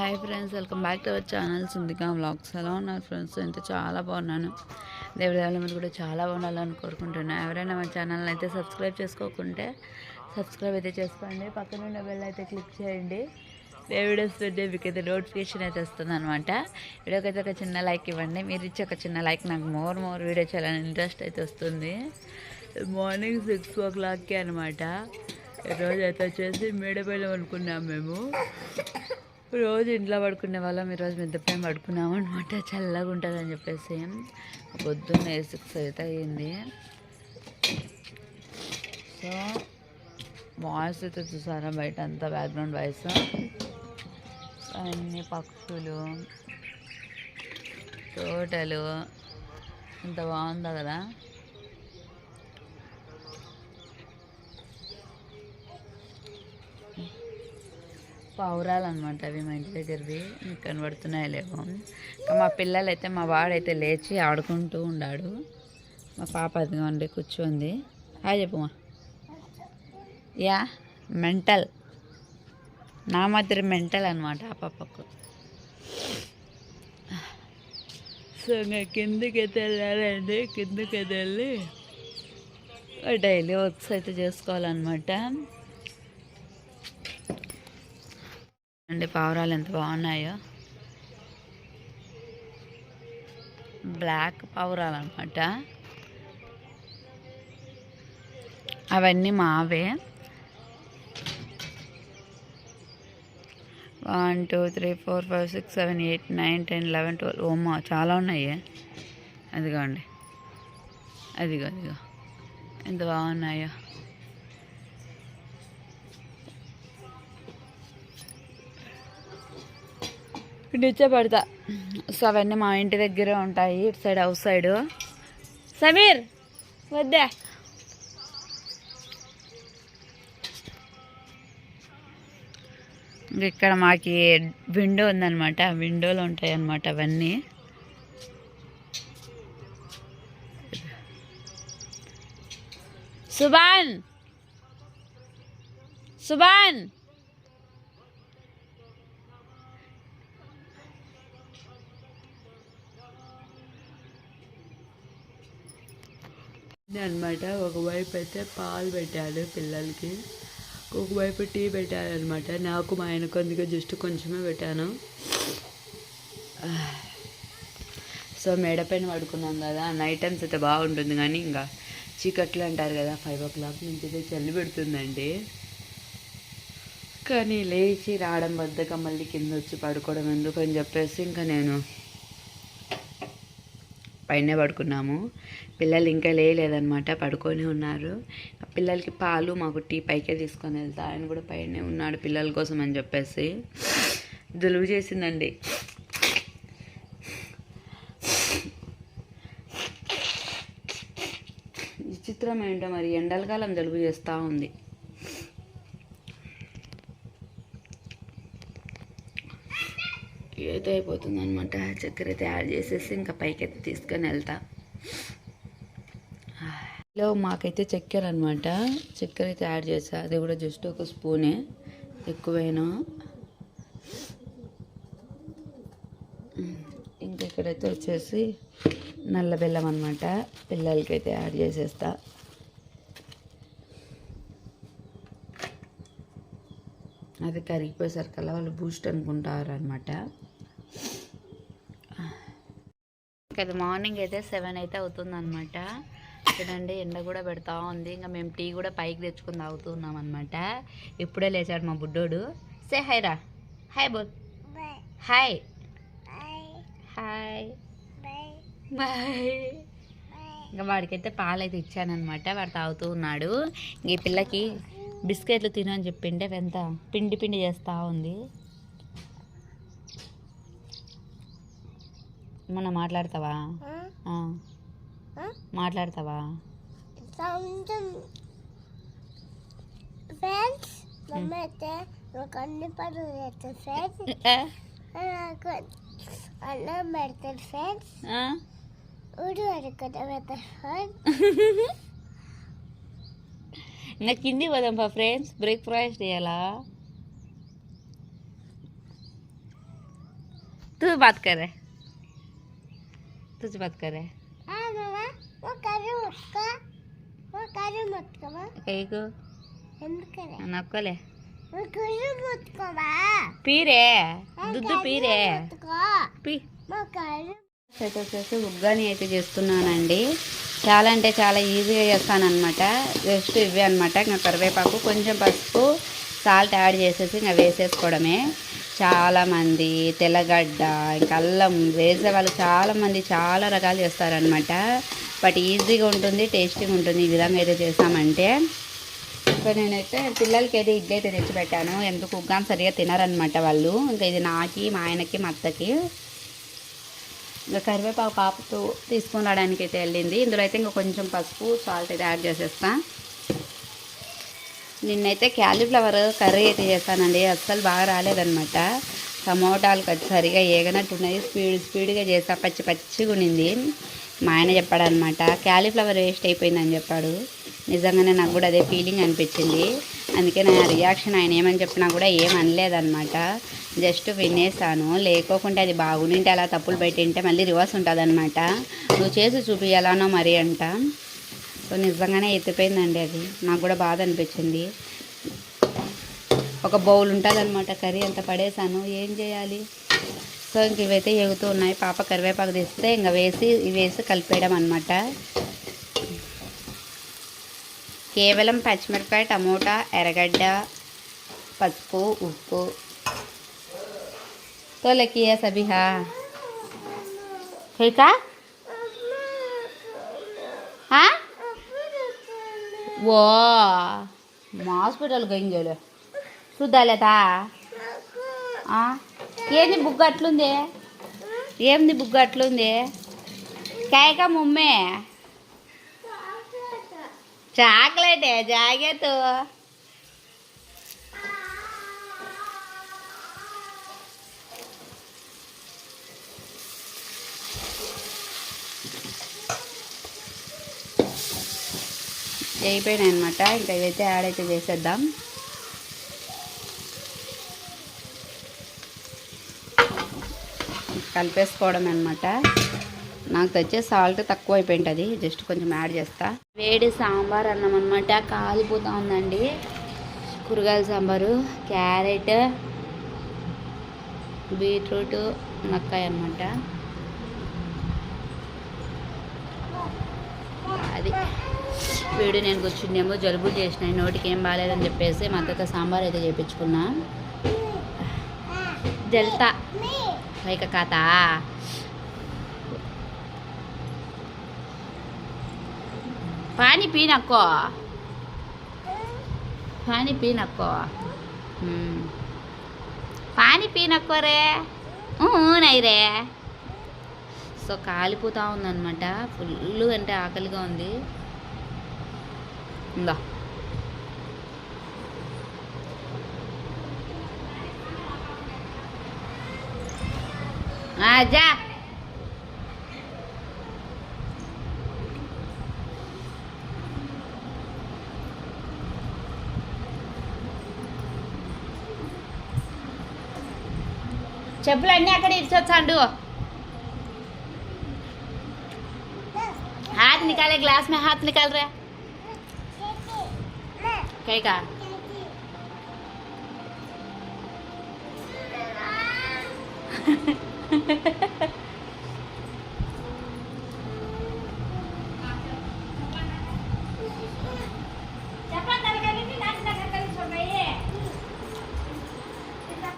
Hi friends welcome back to our channel Sindhika vlogs. ఎలా ఉన్నారు friends? అయితే చాలా బాగున్నాను. దేవుడి మీరు కూడా చాలా బాగుండాలని కోరుకుంటున్నాను ఎవరైనా మా ఛానల్ అయితే సబ్స్క్రైబ్ చేసుకోకుంటే సబ్స్క్రైబ్ అయితే చేసుకోండి. పక్కన ఉన్న బెల్ అయితే క్లిక్ చేయండి. ఏ వీడియోస్ పెడితే మీకు అయితే నోటిఫికేషన్ అయితే వస్తుంది అనమాట వీడియోకి అయితే ఒక చిన్న లైక్ ఇవ్వండి. మీరు ఇచ్చే ఒక చిన్న లైక్ నాకు మోర్ మోర్ వీడియో చేయాలని ఇంట్రెస్ట్ అయితే వస్తుంది. మార్నింగ్ సిక్స్ ఓ క్లాక్కి అనమాట ఈరోజు అయితే వచ్చేసి మేడపల్లి అనుకున్నాం మేము. రోజు ఇంట్లో పడుకునే వాళ్ళం ఈరోజు మిద్దపై పడుకున్నాము. అనమాట చల్లగా ఉంటుందని చెప్పేసి. పొద్దున్న సిక్స్ అయితే అయ్యింది. సో వాయిస్ అయితే చూసారా బయట అంతా బ్యాక్గ్రౌండ్ వాయిస్? అన్ని పక్షులు తోటలు ఇంత బాగుందా కదా? పావురాలనమాట అవి మా ఇంటి దగ్గరవి. మీకు కనబడుతున్నాయి ఇంకా మా పిల్లలైతే మా వాడైతే లేచి ఆడుకుంటూ ఉన్నాడు మా పాప అదిగోండి కూర్చోంది. హాయ్ చెప్పుమా యా మెంటల్. నా మాదిరి మెంటల్ అనమాట ఆ పాపకు. సో ఇంకా కిందకి అయితే వెళ్ళాలండి కిందకి అయితే వెళ్ళి డైలీ వర్క్స్ అయితే చేసుకోవాలన్నమాట. అండి పావురాలు ఎంత బాగున్నాయో. బ్లాక్ పావురాలు అనమాట అవన్నీ మావే. One two three four five six seven eight nine ten eleven twelve ఓమ్మా చాలా ఉన్నాయి. అదిగోండి. అదిగో అదిగో. ఎంత బాగున్నాయో. నిచ్చే పడతా. సో అవన్నీ మా ఇంటి దగ్గరే ఉంటాయి ఇటు సైడ్ అవుట్ సైడ్. సమీర్ వద్దా. ఇక్కడ మాకి విండో ఉందన్నమాట. ఆ విండోలో ఉంటాయి అన్నమాట అవన్నీ. సుబాన్ సుబాన్ అనమాట ఒకవైపు అయితే పాలు పెట్టాడు పిల్లలకి. ఒకవైపు టీ పెట్టారనమాట అనమాట నాకు మా ఆయనకు అందుకే జస్ట్ కొంచెమే పెట్టాను. సో మేడ పైన పడుకున్నాం కదా. నైట్ టైమ్స్ అయితే బాగుంటుంది కానీ ఇంకా చీకట్లు అంటారు కదా ఫైవ్ ఓ క్లాక్ నుంచి అయితే చలి పెడుతుందండి. కానీ లేచి రావడం బద్దకం మళ్ళీ కింద వచ్చి పడుకోవడం ఎందుకు అని చెప్పేసి ఇంకా నేను పైనే పడుకున్నాము. పిల్లలు ఇంకా లేదనమాట పడుకొని ఉన్నారు. పిల్లలకి పాలు మాకు టీ పైకే తీసుకొని వెళ్తా ఆయన కూడా పైనే ఉన్నాడు పిల్లల కోసం అని చెప్పేసి. జలుబు చేసిందండి. విచిత్రం ఏంటో మరి ఎండలకాలం జలుబు చేస్తూ ఉంది. అయితే అయిపోతుంది అనమాట చక్కెర అయితే యాడ్ చేసేసి ఇంకా పైకి అయితే తీసుకొని వెళ్తా. లో మాకైతే చక్కెర అనమాట చక్కెర అయితే యాడ్ చేసా. అది కూడా జస్ట్ ఒక స్పూనే. ఎక్కువైనా. ఇంకా ఇక్కడైతే వచ్చేసి నల్ల బెల్లం అనమాట పిల్లలకైతే యాడ్ చేసేస్తా. అది కరిగిపోయేసరికల్లా వాళ్ళు బూస్ట్ అనుకుంటారు అనమాట అది మార్నింగ్ అయితే సెవెన్ అయితే అవుతుంది అనమాట చూడండి ఎండ కూడా పెడతా ఉంది. ఇంకా మేము టీ కూడా పైకి తెచ్చుకుని తాగుతున్నాం అనమాట ఇప్పుడే లేచాడు మా బుడ్డోడు. సే హాయ్ రా. హాయ్ బోల్ హాయ్ హాయ్ బాయ్ ఇంకా వాడికైతే పాలు అయితే ఇచ్చానమాట వాడు తాగుతూ ఉన్నాడు. ఇంక ఈ పిల్లకి బిస్కెట్లు తిను అని చెప్పిండే ఎంత పిండి పిండి చేస్తూ ఉంది. మొన్న మాట్లాడతావా ఆ. మాట్లాడతావా ఫ్రెండ్స్ మమ్మీ అయితే నాకు అన్ని పనులు చేస్తారు ఫ్రెండ్స్ ఆ? నాకు అన్నం పెడతారు ఫ్రెండ్స్ ఆ? ఊరు అడుగుతా పెడతారు ఫ్రెండ్స్ ఇంకా కింది పోదాం పా ఫ్రెండ్స్ బ్రేక్ఫాస్ట్ చేయాలా तू बात कर रहे को हम करे నక్కలే वो करूँ मुझको माँ పీరే దుద్దు పీరే मुझको పీ वो करूँ అయితే వచ్చేసి ఉగ్గాని అయితే చేస్తున్నానండి చాలా అంటే చాలా ఈజీగా చేస్తానన్నమాట జస్ట్ ఇవే అనమాట ఇంకా కరివేపాకు కొంచెం పసుపు సాల్ట్ యాడ్ చేసేసి ఇంకా వేసేసుకోవడమే. చాలామంది తెల్లగడ్డ ఇంకా అల్లం వేసే వాళ్ళు చాలామంది చాలా రకాలు చేస్తారనమాట బట్ ఈజీగా ఉంటుంది టేస్టీగా ఉంటుంది ఈ విధంగా అయితే చేస్తామంటే. ఇంకా నేనైతే పిల్లలకి అయితే ఇడ్లీ అయితే తెచ్చిపెట్టాను ఎందుకు? ఉగ్గాను సరిగా తినరనమాట వాళ్ళు. ఇంకా ఇది నాకి మా ఆయనకి మా అత్తకి. ఇంకా కరివేపాకు పాపతో తీసుకొని రావడానికి అయితే వెళ్ళింది. ఇందులో అయితే ఇంకా కొంచెం పసుపు సాల్ట్ అయితే యాడ్ చేసేస్తాను నిన్నైతే క్యాలీఫ్లవర్ కర్రీ అయితే చేస్తానండి అస్సలు బాగా రాలేదనమాట టమోటాలు కట్ సరిగా ఏగనట్టున్నాయి. స్పీడ్ స్పీడ్గా చేసా. పచ్చి పచ్చిగా ఉండింది మా ఆయన చెప్పాడనమాట క్యాలీఫ్లవర్ వేస్ట్ అయిపోయిందని చెప్పాడు. నిజంగానే నాకు కూడా అదే ఫీలింగ్ అనిపించింది. అందుకే నా రియాక్షన్ ఆయన ఏమని చెప్పినా కూడా ఏం అనలేదనమాట జస్ట్ వినేసాను. లేకోకుంటే అది బాగుండింటే అలా తప్పులు పెట్టింటే మళ్ళీ రివర్స్ ఉంటుంది అనమాట నువ్వు చేసి చూపించాలనో మరి అంట. సో నిజంగానే ఎత్తిపోయిందండి అది నాకు కూడా బాధ అనిపించింది ఒక బౌల్ ఉంటుంది అనమాట కర్రీ అంత పడేసాను ఏం చేయాలి సో ఇంక ఇవైతే ఎగుతూ ఉన్నాయి పాప కరివేపాకు తీస్తే ఇంకా వేసి ఇవి వేసి కలిపేయడం అనమాట కేవలం పచ్చిమిరపకాయ టమోటా ఎర్రగడ్డ పసుపు ఉప్పు तो लेके है सभी हाँ ठीक है हाँ वो హాస్పిటల్ గంజలు చూద్దాలేదా ఏంది బుగ్గ అట్లుంది? ఏంది బుగ్గ అట్లుంది? కేక మమ్మే? చాక్లెటే జాకెట్ అయిపోయినాయి అనమాట ఇంకా ఇవైతే యాడ్ అయితే చేసేద్దాం. కలిపేసుకోవడం అనమాట నాకు తెచ్చే సాల్ట్ తక్కువ అయిపోయింటుంది. జస్ట్ కొంచెం యాడ్ చేస్తా. వేడి సాంబార్ అన్నం అనమాట కాలిపోతూ ఉందండి. కూరగాయల సాంబారు క్యారెట్ బీట్రూట్ నక్కాయ అనమాట అది. వీడు నేను కూర్చుండేమో జలుబు చేసిన నోటికి ఏం బాగాలేదని చెప్పేసి మా అత్తతో సాంబార్ అయితే చేయించుకున్నా జల్తా పైక కాత పానీ పీనక్కో పానీ పీ నక్కో పానీ పీ నైరే సో కాలిపోతా ఉందన్నమాట. ఫుల్ అంటే ఆకలిగా ఉంది. ఉందా? జా చెప్పులు అన్నీ అక్కడ ఇచ్చొచ్చాండు निकाले ग्लास में हाथ निकाल रहे है कहीं कहा Ha ha ha ha.